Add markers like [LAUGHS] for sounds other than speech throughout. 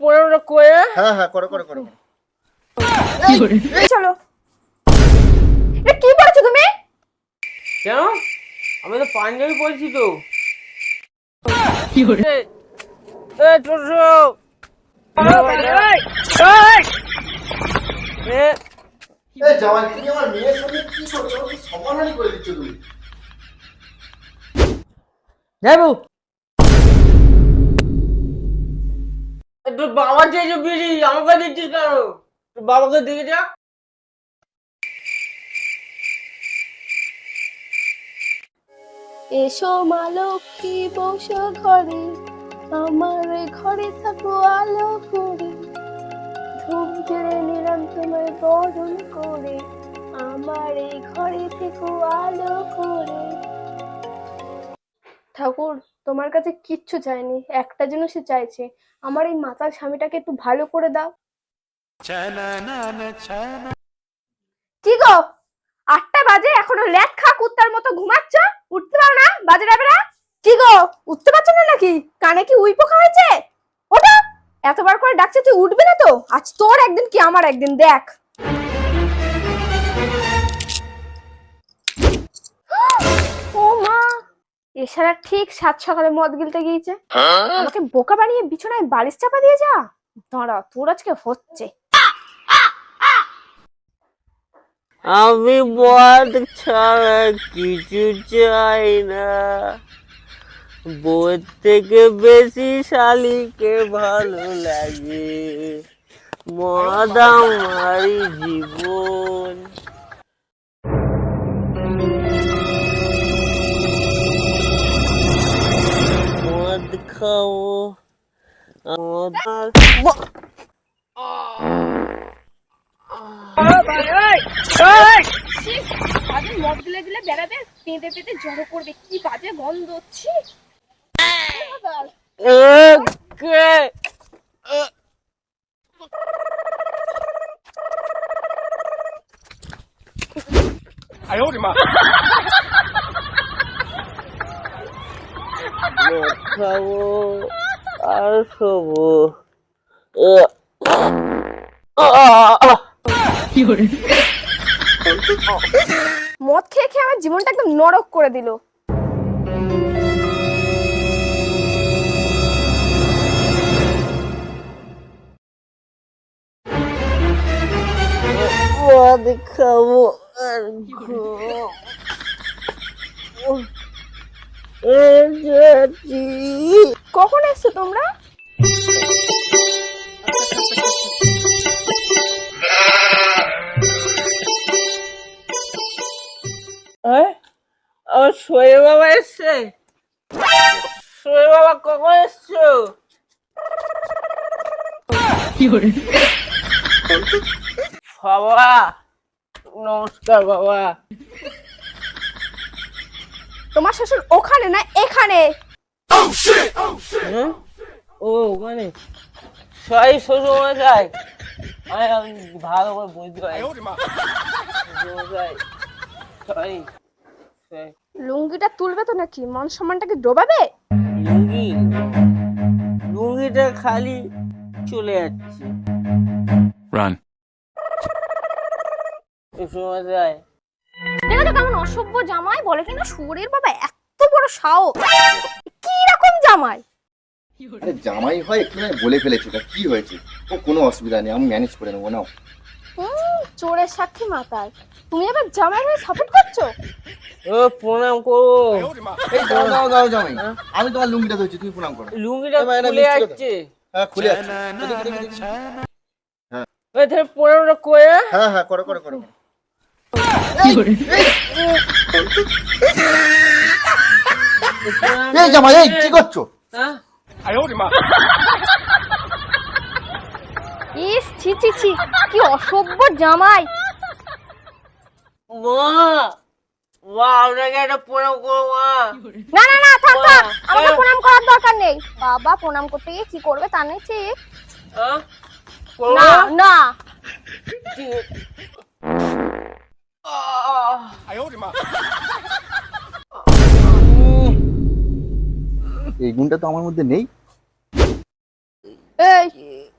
পনেরোটা করে হ্যাঁ হ্যাঁ করো করো করো। চলো। এ কি পড়ছো তুমি? কেন? আমি তো পাঞ্জাবি পড়ছি তো। এ, এ, টোটো। এ, জামাই তুমি আমার মেয়ের সঙ্গে কি করছ? কি সমাধানই করে দিচ্ছ তুমি। যাব এ, তোর বাবা চেয়েছে বিড়ি আমাকে দিচ্ছিস কেন? তোর বাবাকে দিয়ে যা। এসো মা লক্ষ্মী বসো ঘরে। আমার ঘরে থাকো আলো করে ধূপ ঝেড়ে নিলাম তোমায় বরণ করে। আমার এই ঘরে থেকো আলো করে ঠাকুর, তোমার কাছে কিচ্ছু চাইনি, একটা জিনিসই চাইছে। আমার এই মাতাল স্বামীটাকে একটু ভালো করে দাও। কি গো? আটটা বাজে, এখনও ল্যাট খা, কুত্তার মতো ঘুমাচ্ছ? উঠতে পারো না, বাজে না? কি গো, উঠতে পারছ না নাকি? কানে কি উই পোকা হয়েছে? ওটা এতবার করে ডাকছে, তুই উঠবে না তো? আজ তোর একদিন কি আমার একদিন, দেখ। [GASPS] ও এছাড়া ঠিক সাত সকালে মদ গিলতে গিয়েছে। আমাকে বোকা বানিয়ে বিছানায় বালিশ চাপা দিয়ে যা। দাঁড়া তোর আজকে হচ্ছে। আমি মদ ছাড়া কিছু চাই না। বউয়ের থেকে বেশি শালিকে ভালো লাগে। মদ আমারই জীবন। মদ খাও মদ বাজে মদ গিলে গিলে বেড়াবে পেঁদে পেঁদে জড়ো করবে কি বাজে গন্ধ হচ্ছে কে মদ খাব আর শোবো মদ খেয়ে খেয়ে আমার জীবনটা একদম নরক করে দিল। মদ খাব আর কখন এসছো তোমরা? আমার শোয়ে বাবা এসছে। শোয়ে বাবা কখন এসছো? বাবা নমস্কার বাবা। তোমার শ্বশুর ওখানে না এখানে? হ্যাঁ? ও মানে সবাই শ্বশুর মশাই আমি আমি ভালো করে বুঝতে পারি। সরি লুঙ্গিটা তুলবে তো নাকি? মান সম্মানটাকে ডোবাবে? লুঙ্গি? লুঙ্গিটা খালি চলে যাচ্ছে। Run. শ্বশুর মশাই দেখো তো কেমন অসভ্য জামাই বলে কিনা? সুরের বাবা এত বড় সাও কি রকম জামাই? আরে জামাই হয় একটু বলে ফেলেছি তা কি হয়েছে? ও কোনো অসুবিধা নেই আমি ম্যানেজ করে নেব নাও। হুম, চোরের সাক্ষী মাতাল। তুমি আবার জামাই হয়ে সাপোর্ট করছ? ও প্রণাম করব এই দাও দাও দাও জামাই। হ্যাঁ? আমি তোমার লুঙ্গিটা ধরছি তুমি প্রণাম করো। লুঙ্গিটা খুলে। যাচ্ছে হ্যাঁ খুলে দেখি, দেখি। ওই ধর করে হ্যাঁ হ্যাঁ করো করো করো। এই জামাই এই কি করছ? ইস ছি ছি ছি কি অসভ্য জামাই। মা মা আপনাকে একটা প্রণাম করো মা। না না না থাক থাক আমাকে প্রণাম করার দরকার নেই। বাবা প্রণাম করতে গিয়ে কি করবে তা নেই ঠিক হ্যাঁ? না না। [LAUGHS] এই গুণটা তো আমার মধ্যে নেই। এই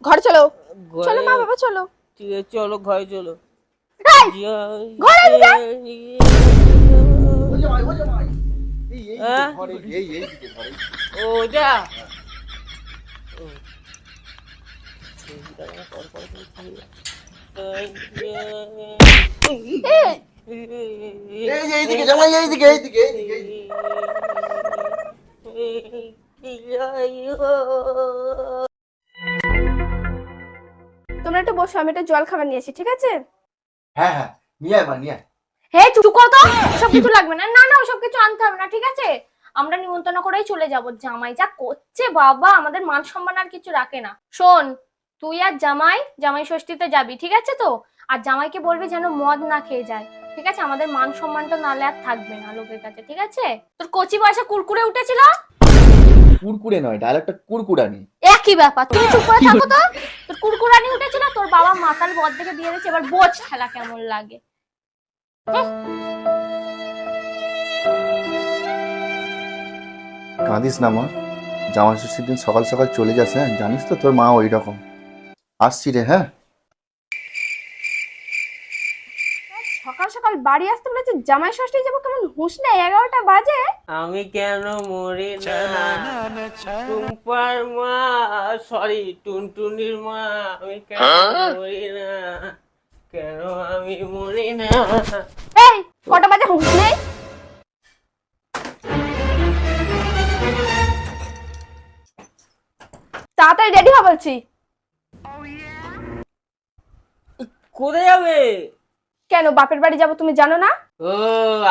ঘরে চলো। চলো মা বাবা চলো। ঠিক আছে চলো ঘরে চলো। এই, জয় ঘরে ঢুকে। এই এই হ্যাঁ? ঘরে এই এই দিকে ঘরে ও যা এই, এই এই দিকে জামাই এই দিকে এই দিকে এই দিকে এই দিকে। তোমরা একটু বসো আমি একটা জল খাবার নিয়েছি ঠিক আছে হ্যাঁ হ্যাঁ নিয়ে আয় মা নিয়ে আয়। হে চুপ করো তো সব কিছু লাগবে না না না ওসব কিছু আনতে হবে না ঠিক আছে আমরা নিমন্ত্রণ করেই চলে যাব জামাই যা করছে বাবা আমাদের মান সম্মান আর কিছু রাখে না শোন তুই আর জামাই জামাই ষষ্ঠীতে যাবি ঠিক আছে তো? আর জামাইকে বলবি যেন মদ না খেয়ে যায় ঠিক আছে? আমাদের মান সম্মানটা নালে আর থাকবে না লোকের কাছে ঠিক আছে? তোর কচি বয়সে কুরকুরে উঠেছিল? কুরকুরে নয় ডায়লগটা কুরকুরানি। একই ব্যাপার তুমি চুপ করে থাকো তো। তোর কুরকুরানি উঠেছিল তোর বাবা মাতাল বদ দেখে দিয়ে দিয়েছে এবার বোঝ খেলা কেমন লাগে। কাঁদিস না মা জামা ষষ্ঠীর দিন সকাল সকাল চলে যাস হ্যাঁ? জানিস তো তোর মা ওই রকম আসছি রে হ্যাঁ। সকাল সকাল বাড়ি আসতে বলেছে জামাই ষষ্ঠী যাব কেমন হুঁশ নেই এগারোটা বাজে। আমি কেন মরি না? টুম্পার মা সরি টুনটুনির মা আমি কেন মরি না? কেন আমি মরি না? এই কটা বাজে হুঁশ নেই? তাড়াতাড়ি রেডি হ বলছি। কোথায় যাবে? কেন বাপের বাড়ি যাব তুমি জানো না? ও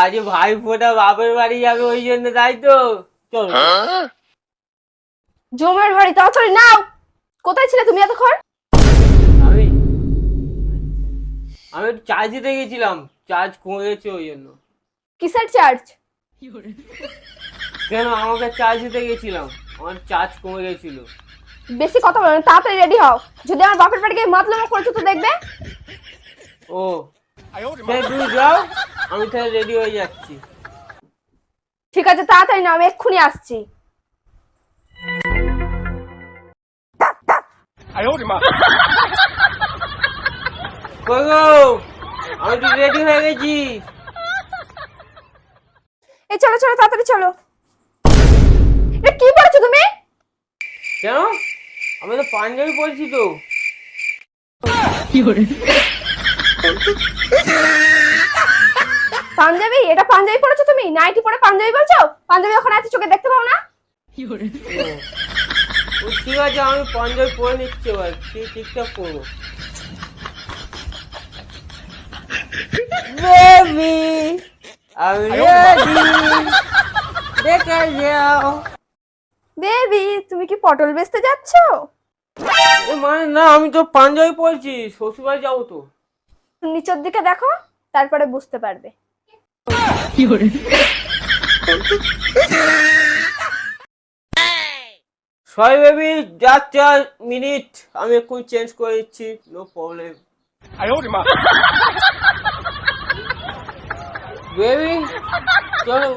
আজ ভাই ফোটা বাপের বাড়ি যাবে ওই জন্য তাই তো। চল। জমের বাড়ি তাড়াতাড়ি নাও। কোথায় ছিলে তুমি এতক্ষণ? আমি আমি একটু চার্জ দিতে গেছিলাম। চার্জ কমে গেছে ওই জন্য। কিসের চার্জ কেন আমাকে চার্জ দিতে গেছিলাম? আমার চার্জ কমে গেছিল বেশি কথা বলো না তাড়াতাড়ি রেডি হও। যদি আমার বাপের বাড়ি গিয়ে মাতলামো করেছ তো দেখবে? ও। তুমি যাও আমি তাহলে রেডি হয়ে যাচ্ছি। ঠিক আছে তাড়াতাড়ি নাও আমি এক্ষুনি আসছি। আমি তো রেডি হয়ে গেছি। এই চলো চলো তাড়াতাড়ি চলো। এটা কি পড়েছো তুমি? কেন? আমি তো পাঞ্জাবি পরছি তো। পাঞ্জাবি? এটা পাঞ্জাবি পড়েছো তুমি? নাইটি পরে পাঞ্জাবি বলছো পাঞ্জাবি ওখানে আছে চোখে দেখতে পাও না? ঠিক আছে আমি পাঞ্জাবি পরে নিচ্ছি এবার। ঠিক ঠিকঠাক করব? বেবি আমি রেডি দেখা যাও। বেবি তুমি কি পটল বেচতে যাচ্ছো? মানে না আমি তো পাঞ্জাবি পরছি শ্বশুরবাড়ি যাব তো। নিচের দিকে দেখো তারপরে বুঝতে পারবে। সরি বেবি জাস্ট চার মিনিট আমি এক্ষুনি চেঞ্জ করে দিচ্ছি নো প্রবলেম বেবি চলো।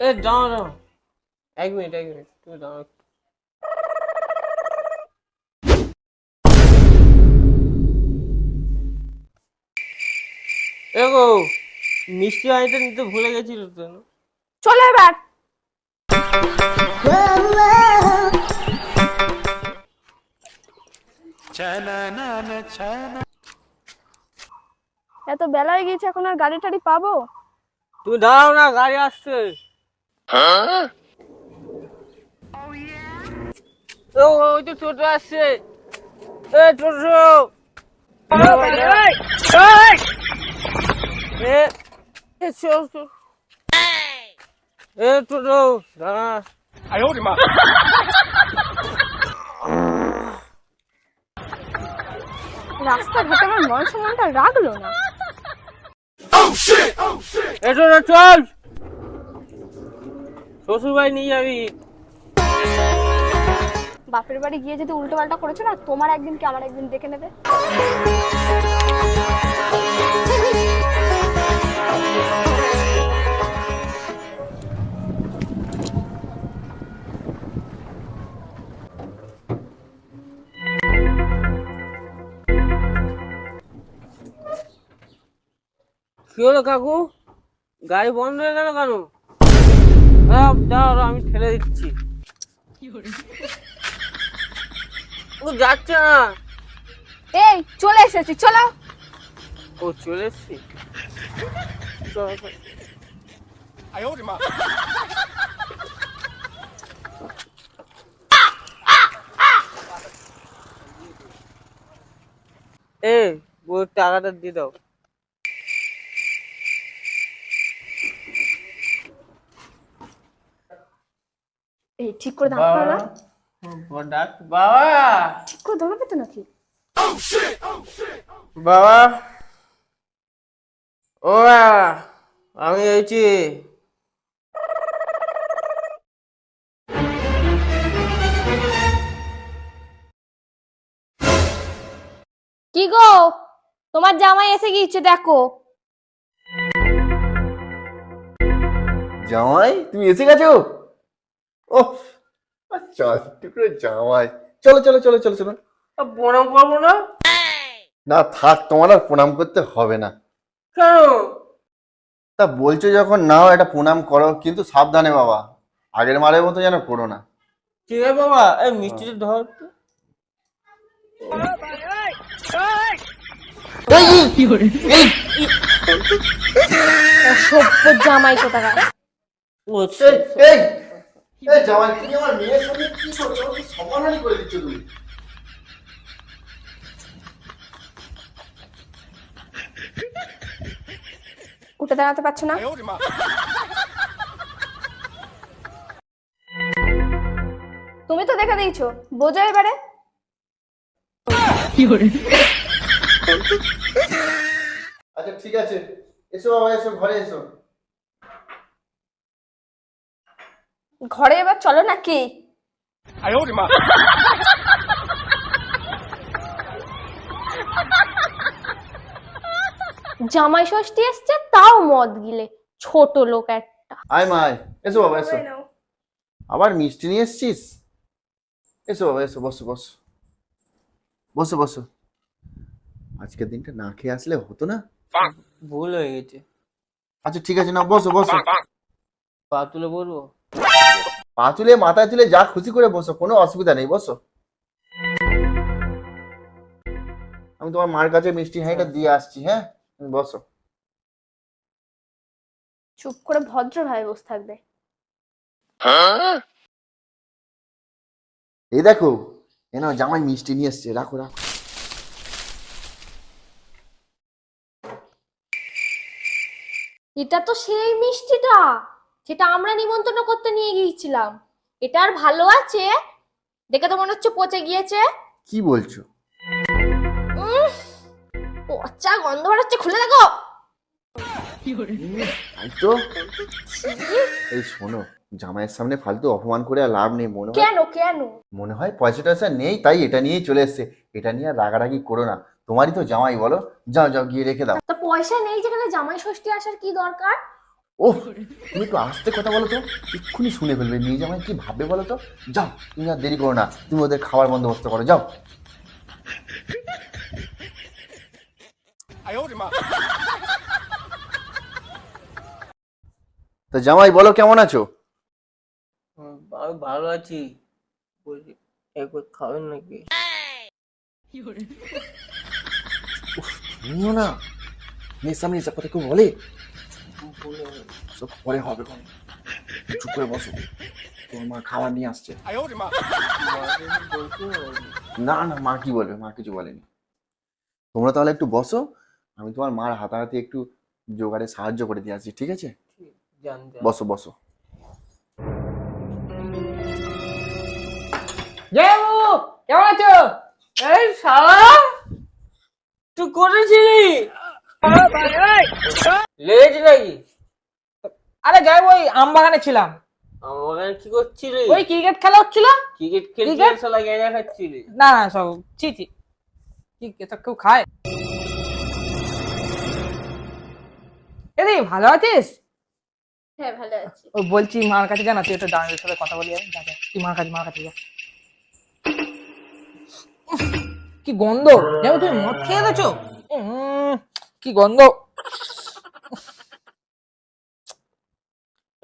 এ দাঁড়াও এক মিনিট এক মিনিট তুমি একটু। এগো মিষ্টি আইটেম নিতে ভুলে গেছিল তো? চলো এবার এত বেলা হয়ে গিয়েছে এখন আর গাড়ি টাড়ি পাবো তুমি দাঁড়াও না গাড়ি আসছে ওই তো টোটো আসছে এ টোটো এ এ চল চল এ টোটো দাঁড়া রাস্তাঘাটে আমার মান সম্মানটা রাখল না। এ টোটো চল। শ্বশুর নিয়ে যাবি? বাপের বাড়ি গিয়ে যদি উল্টো পাল্টা করেছ না তোমার একদিন কি আমার একদিন দেখে নেবে? কি হলো কাকু? গাড়ি বন্ধ হয়ে গেল কেন? আহ, দাঁড়াও আমি ঠেলে দিচ্ছি। ও যাচ্ছে না। এই চলে এসেছি চলো। ও চলে এসছি। এ ওর টাকাটা দিয়ে দাও। এই ঠিক করে দাঁড় করো না ডাক বাবা। ঠিক করে দাঁড়াবে তো নাকি? বাবা। ও আমি এসেছি কি গো? তোমার জামাই এসে গিয়েছে দেখো। জামাই তুমি এসে গেছো? ও আচ্ছা টুকরো জামাই। চলো চলো চলো চলো প্রণাম করব না? না থাক তোমার আর প্রণাম করতে হবে না। কেন? তা বলছো যখন নাও একটা প্রণাম করো কিন্তু সাবধানে বাবা। আগের মারের মতো যেন করো না। ঠিক আছে বাবা? এই মিষ্টিটা ধর তো। অসভ্য জামাই কোথাকার। এই এই এই জামাই তুমি আমার মেয়ের সঙ্গে কি করছ কি সমাধানই করে দিচ্ছ তুমি। উঠে দাঁড়াতে পারছ না? তুমি তো দেখে দিয়েছ বোঝো এবারে। আচ্ছা ঠিক আছে। এসো বাবা এসো ঘরে এসো। ঘরে এবার চলো নাকি জামাই ষষ্ঠী এসছে তাও মদ গিলে। ছোট লোক একটা। আয় মা আয়। এসো বাবা এসো। আবার মিষ্টি নিয়ে এসছিস? এসো বাবা এসো বসো বসো। বসো বসো। আজকের দিনটা না খেয়ে আসলে হতো না? ভুল হয়ে গেছে। আচ্ছা ঠিক আছে না বসো বসো। পা তুলে বলব? পা তুলে মাথায় তুলে যা খুশি করে বসো কোনো অসুবিধা নেই বসো। আমি তোমার মার কাছে মিষ্টি হাঁড়িটা দিয়ে আসছি হ্যাঁ? বসো। চুপ করে ভদ্রভাবে বসে থাকবে। এই দেখো এ নাও জামাই মিষ্টি নিয়ে এসছে রাখো রাখো। এটা তো সেই মিষ্টিটা। যেটা আমরা নিমন্ত্রণ করতে নিয়ে গিয়েছিলাম। এটা আর ভালো আছে? দেখে তো মনে হচ্ছে পচে গিয়েছে। কি বলছো? পচা গন্ধ বেরোচ্ছে খুলে দেখো। তো? এই শোনো জামাইয়ের সামনে ফালতু অপমান করে আর লাভ নেই মনে হয় কেন কেন? মনে হয় পয়সা টয়সা নেই তাই এটা নিয়েই চলে এসছে। এটা নিয়ে আর রাগারাগি করো না। তোমারই তো জামাই বলো। যাও যাও গিয়ে রেখে দাও। তা পয়সা নেই যেখানে জামাই ষষ্ঠী আসার কি দরকার? ও তুমি একটু আস্তে কথা বলো তো। এক্ষুনি শুনে ফেলবে নিয়ে জামাই। কি ভাববে বলো তো? যাও তুমি আর দেরি করো না। তুমি ওদের খাবার বন্দোবস্ত করো যাও। তো জামাই বলো কেমন আছো? আমি ভালো আছি। বলছি একবার খাবেন নাকি? তুমিও না। মেয়ের সামনে এসব কথা কেউ বলে। সব পরে হবে চুপ করে বসো। তোমার মা খাবার নিয়ে আসছে? না না মা কি বলবে? মা কিছু বলেনি। তোমরা তাহলে একটু বসো। আমি তোমার মার হাতাহাতি একটু জোগাড়ে সাহায্য করে দিয়ে আসছি ঠিক আছে। বসো বসো। কেমন আছো? এই শালা তুই করেছিলি লেজ নাকি? আরে বাবু, ওই আম বাগানে ছিলাম। কি করছিলি? ওই ক্রিকেট খেলা হচ্ছিল। ক্রিকেট খেলছিলি ক্রিকেট? শালা গেঁজা খাচ্ছিলি? না না সব ছি ছি। কি এটা কেউ খায়। এদি ভালো আছিস? হ্যাঁ ভালো আছি। ও বলছি মার কাছে জানা তুই একটু দাঁড়িয়ে সাথে কথা বলি আমি তুই মার কাছে মার কাছে যা। কি গন্ধ। যেমন তুমি মদ খেয়ে গেছো? কি গন্ধ?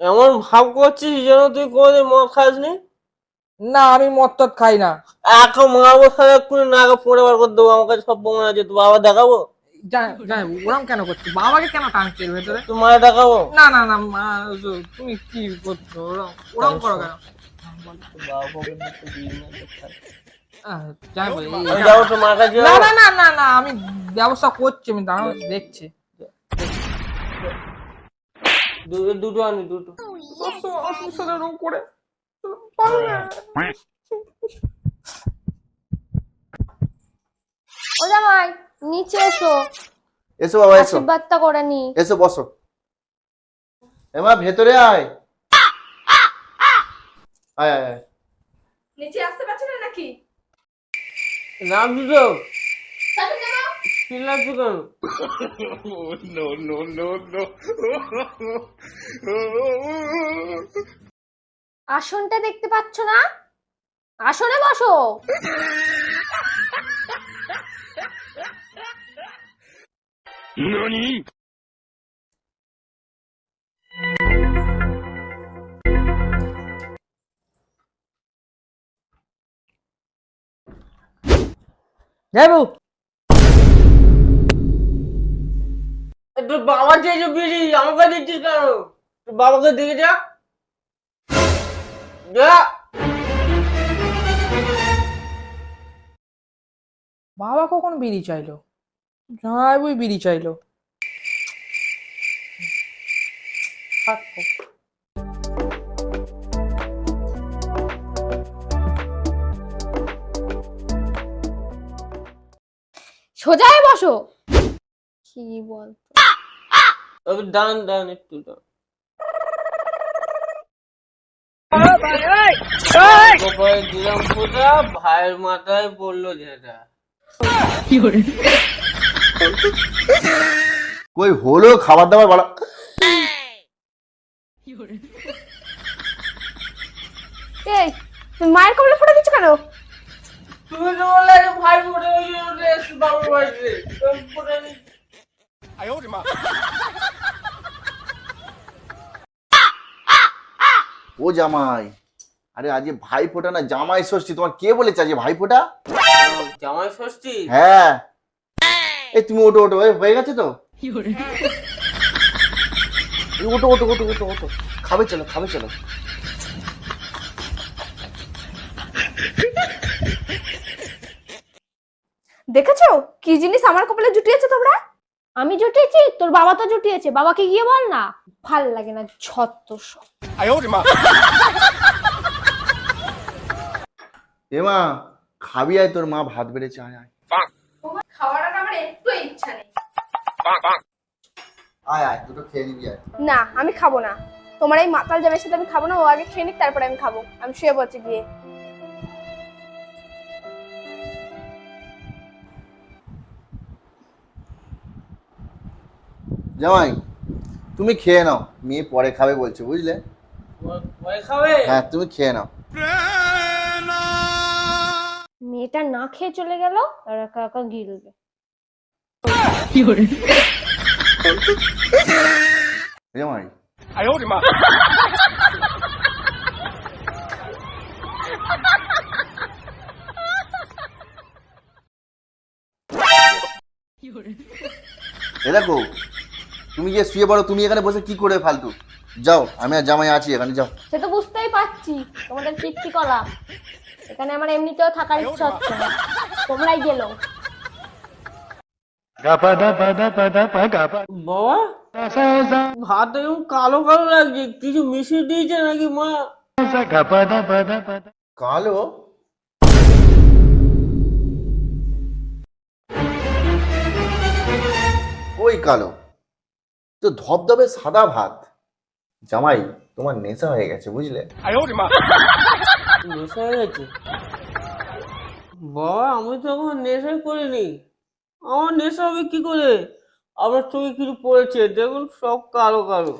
এমন ভাব করছিস যেন তুই কোনোদিন মদ খাসনি? না আমি মদ টদ খাই না। এখন মারবো সারাক্ষণ নাগা পড়ে বার করে দেবো। আমার কাছে সব প্রমাণ আছে তুই বাবা দেখাবো? ওরম কেন করছ বাবাকে কেন টানছে ভেতরে? তোমার দেখাবো? না না না মা তুমি কি করছ? ওরম ওরম করো কেন? বাবা না না না না না আমি ব্যবস্থা করছি আমি দাঁড়াও দেখছি। দুটো আনি দুটো। করে ও জামাই নিচে এসো। এসো বাবা এসো। আশীর্বাদটা করে নি। এসো বসো। এমা ভেতরে আয়। আয় আয় আয়। নিচে আসতে পারছ না নাকি? নাম দুটো চিল্লাচ্ছ কেন? আসনটা দেখতে পাচ্ছ না? আসনে বসো। যাব তোর বাবা চেয়েছে বিড়ি আমাকে দিচ্ছিস কেন? তোর বাবাকে দিয়ে যা। যা। বাবা কখন বিড়ি চাইলো? যাইবই বিড়ি চাইলো। থাক সোজায় বসো। কি বল তবে দান দান একটু দান কপালে দিলাম ফোঁটা ভাইয়ের মাথায় পড়ল যেটা। কই হলো খাবার দাবার বাড়া এই মায়ের কবলে ফোটা দিচ্ছ কেন? তুমি তো বললে যে ভাই পড়ে ওই জন্য বাবুর বাড়িতে। তুমি পড়ে নি- ও জামাই আরে আজ ভাই ফোটা না জামাই ষষ্ঠী। তোমার কে বলেছে আজ ভাই ফোটা জামাই ষষ্ঠী? হ্যাঁ। এই তুমি ওটো ওটো হয়ে গেছে তো? ওটো ওটো ওটো ওটো ওটো খাবে চলো খাবে চলো। দেখেছ? কি জিনিস আমার কপালে জুটিয়েছে তোমরা? আমি জুটিয়েছি তোর বাবা তো জুটিয়েছে বাবাকে গিয়ে বল না। ভালো লাগে না সব। এমা খাবি আয় তোর মা ভাত বেড়েছে আয় আয়। খাওয়াটা আমার একটু ইচ্ছা নেই। আয় আয় দুটো খেয়ে নিবি আয়। না আমি খাব না। তোমার এই মাতাল জামের সাথে আমি খাব না ও আগে খেয়ে নিক তারপরে আমি খাব। আমি শুয়ে পড়ছি গিয়ে। জামাই তুমি খেয়ে নাও। মেয়ে পরে খাবে বলছে বুঝলে? হ্যাঁ তুমি খেয়ে নাও। মেয়েটা না খেয়ে চলে গেল আর একা একা গিলবে জামাই। এ দেখো তুমি যে শুয়ে পড়ো তুমি এখানে বসে কি করে ফালতু? যাও আমি আর জামাই আছি এখানে যাও। সে তো বুঝতেই পারছি তোমাদের পিচ্ছি কলা এখানে আমার এমনিতেও থাকার ইচ্ছা হচ্ছে না। তোমরাই গেলো। বাবা? ভাত এরকম কালো কালো লাগছে কিছু মিশিয়ে দিয়েছে নাকি মা? কালো? ওই কালো। তো ধবধবে সাদা ভাত। জামাই তোমার নেশা হয়ে গেছে বুঝলে? নেশা হয়ে গেছে? বাবা আমি তো এখন নেশাই করিনি। আমার নেশা হবে কি করে? আমার চোখে কিছু পড়েছে দেখুন সব কালো কালো।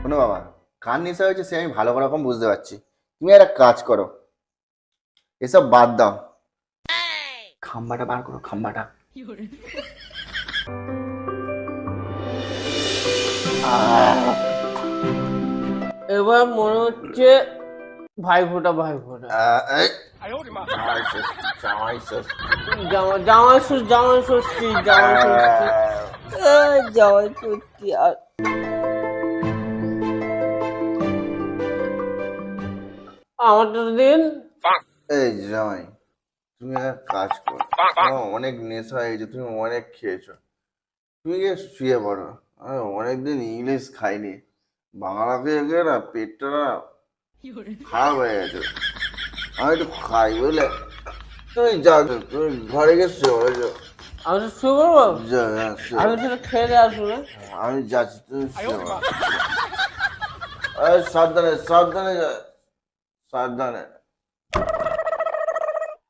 শোনো বাবা কার নেশা হয়েছে সে আমি ভালো রকম বুঝতে পারছি। তুমি একটা কাজ করো এসব বাদ দাও। খাম্বাটা বার করো খাম্বাটা। এবার মনে হচ্ছে ভাই ফোটা ভাই ফোটা জামাই জামাই ষষ্ঠী। জামাই ষষ্ঠী জামাই ষষ্ঠী জামাই ষষ্ঠী এই জামাই ষষ্ঠী আর আমারটা দিন এই জামাই তুমি একটা কাজ করো। তোমার অনেক নেশা হয়েছে তুমি অনেক খেয়েছো। তুমি গিয়ে শুয়ে পড়ো। আমি অনেকদিন ইংলিশ খাইনি। বাংলা খেয়ে গিয়ে না পেটটা না খারাপ হয়ে গেছে। আমি একটু খাই বুঝলে? তুমি যাও তুমি ঘরে গিয়ে শুয়ে পড়ো যাও। আমি তো শুয়ে পড়ব? আমি পড়ো। খেয়ে দিয়ে আসব আমি যাচ্ছি তুমি শুয়ে পড়ো। সাবধানে সাবধানে যা সাবধানে হ্যাঁ হ্যাঁ জামাই তুমি এখানে কি করছ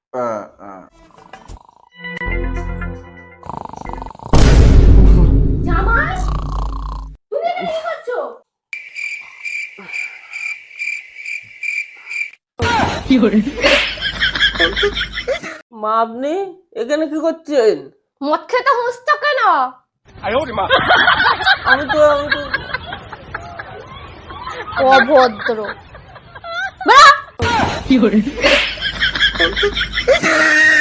মা আপনি এখানে কি করছেন? মদ খেতে হুঁসছো কেন আমি তো আমি তো অভদ্র। বেরো। Thank you.